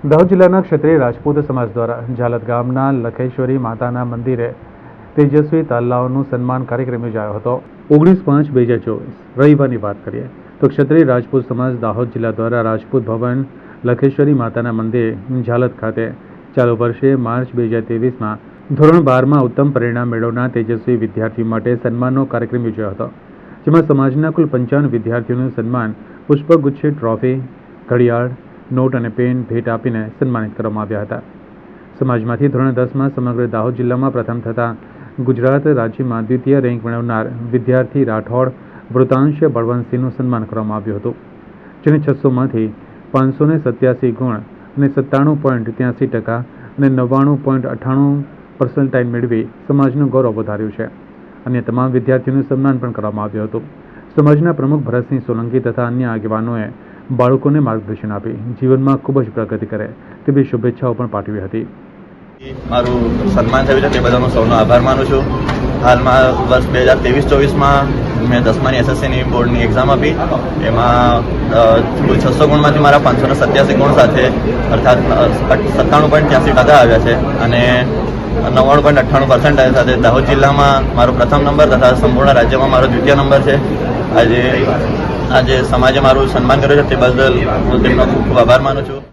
દાહોદ જિલ્લાના ક્ષત્રિય રાજપૂત સમાજ દ્વારા ઝાલત ગામના લખેશ્વરી માતાના મંદિરે તેજસ્વી તાલ્લાઓનું સન્માન કાર્યક્રમ યોજાયો હતો. ઓગણીસ પાંચ બે હજાર ચોવીસ, રવિવારની વાત કરીએ તો ક્ષત્રિય રાજપૂત સમાજ દાહોદ જિલ્લા દ્વારા રાજપૂત ભવન લખેશ્વરી માતાના મંદિર ઝાલત ખાતે ચાલુ વર્ષે માર્ચ બે હજાર ત્રેવીસમાં ધોરણ બારમાં ઉત્તમ પરિણામ મેળવનાર તેજસ્વી વિદ્યાર્થીઓ માટે સન્માનનો કાર્યક્રમ યોજાયો હતો. જેમાં સમાજના કુલ પંચાવન વિદ્યાર્થીઓનું સન્માન પુષ્પગુચ્છ ટ્રોફી, ઘડિયાળ નોટ અને પેન ભેટ આપીને સન્માનિત કરવામાં આવ્યા હતા. સમાજમાંથી ધોરણ દસમાં સમગ્ર દાહોદ જિલ્લામાં પ્રથમ થતાં ગુજરાત રાજ્યમાં દ્વિતીય રેન્ક મેળવનાર વિદ્યાર્થી રાઠોડ વૃતાંશ બળવંતસિંહનું સન્માન કરવામાં આવ્યું હતું, જેને છસોમાંથી પાંચસો ને સત્યાસી ગુણ અને સત્તાણું પોઈન્ટ ત્યાંસી ટકા અને નવ્વાણું પોઈન્ટ અઠ્ઠાણું પર્સન્ટાઇલ મેળવી સમાજનું ગૌરવ વધાર્યું છે. અન્ય તમામ વિદ્યાર્થીઓનું સન્માન પણ કરવામાં આવ્યું હતું. સમાજના પ્રમુખ ભરતસિંહ સોલંકી તથા અન્ય આગેવાનોએ બાળકોને માર્ગદર્શન આપી જીવનમાં ખૂબ જ પ્રગતિ કરે તેવી શુભેચ્છાઓ પણ પાઠવી હતી. મારું સન્માન થયું છે, તે બધાનો સૌનો આભાર માનું છું. હાલમાં વર્ષ બે હજાર ત્રેવીસ ચોવીસમાં મેં દસમાની એસએસસીની બોર્ડની એક્ઝામ આપી. એમાં છસો ગુણમાંથી મારા પાંચસો સત્યાસી ગુણ સાથે અર્થાત સત્તાણું પોઈન્ટ ત્યાંસી ટકા આવ્યા છે અને નવ્વાણું પોઈન્ટ અઠ્ઠાણું પર્સન્ટાઇલ સાથે દાહોદ જિલ્લામાં મારો પ્રથમ નંબર તથા સંપૂર્ણ રાજ્યમાં મારો દ્વિતીય નંબર છે. આજે આજે સમાજે મારું સન્માન કર્યું છે, તે બદલ હું તેમનો ખૂબ ખૂબ આભાર માનું છું.